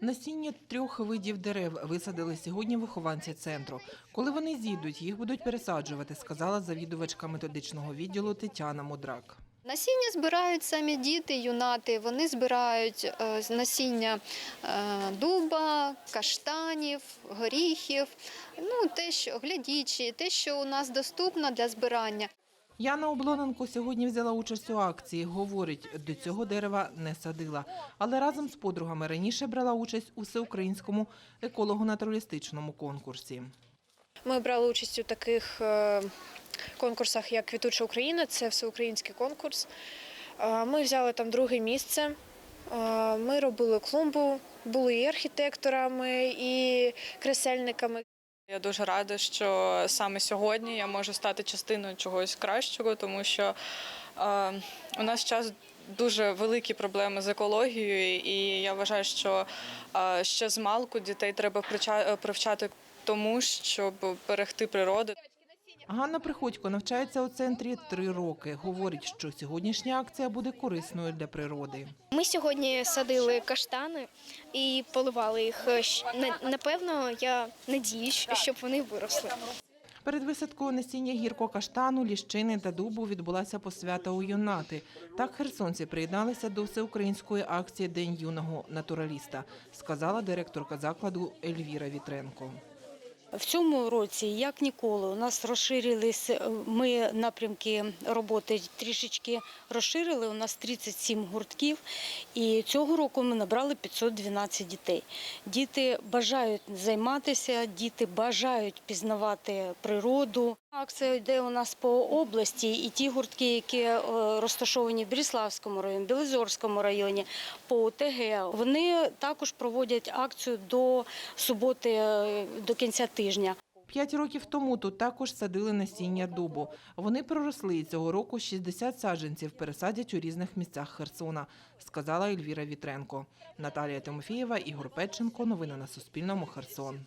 Насіння трьох видів дерев висадили сьогодні вихованці центру. Коли вони зійдуть, їх будуть пересаджувати, сказала завідувачка методичного відділу Тетяна Мудрак. Насіння збирають самі діти, юнати. Вони збирають е, насіння е, дуба, каштанів, горіхів, ну те, що глядічі, те, що у нас доступно для збирання. Яна Облоненко сьогодні взяла участь у акції. Говорить, до цього дерева не садила, але разом з подругами раніше брала участь у всеукраїнському еколого-натуралістичному конкурсі. Ми брали участь у таких е, конкурсах, як Квітуча Україна, це всеукраїнський конкурс. Е, Ми взяли там друге місце. Е, Ми робили клумбу, були і архітекторами, і кресельниками. Я дуже рада, що саме сьогодні я можу стати частиною чогось кращого, тому що е, у нас час дуже великі проблеми з екологією, і я вважаю, що е, ще з малку дітей треба прича- привчати тому, щоб берегти природу. Ганна Приходько навчається у центрі три роки. Говорить, що сьогоднішня акція буде корисною для природи. Ми сьогодні садили каштани і поливали їх. Напевно, я надіюсь, щоб вони виросли. Перед висадкою насіння гірко-каштану, ліщини та дубу відбулася посвята у юнати. Так херсонці приєдналися до всеукраїнської акції День юного натураліста, сказала директорка закладу Ельвіра Вітренко. В цьому році, як ніколи, у нас розширились е, ми напрямки роботи трішечки розширили. У нас 37 гуртків, і цього року ми набрали 512 дітей. Діти бажають займатися, діти бажають пізнавати природу. Акція йде у нас по області, і ті гуртки, які е, розташовані в Бріславському районі, Білозорському районі, по ОТГ, вони також проводять акцію до суботи, е, до кінця тижня. П'ять років тому тут також садили насіння дубу. Вони проросли цього року 60 саджанців пересадять у різних місцях Херсона, сказала Ельвіра Вітренко. Наталія Тимофієва, Ігор Петченко. Новини на Суспільному. Херсон.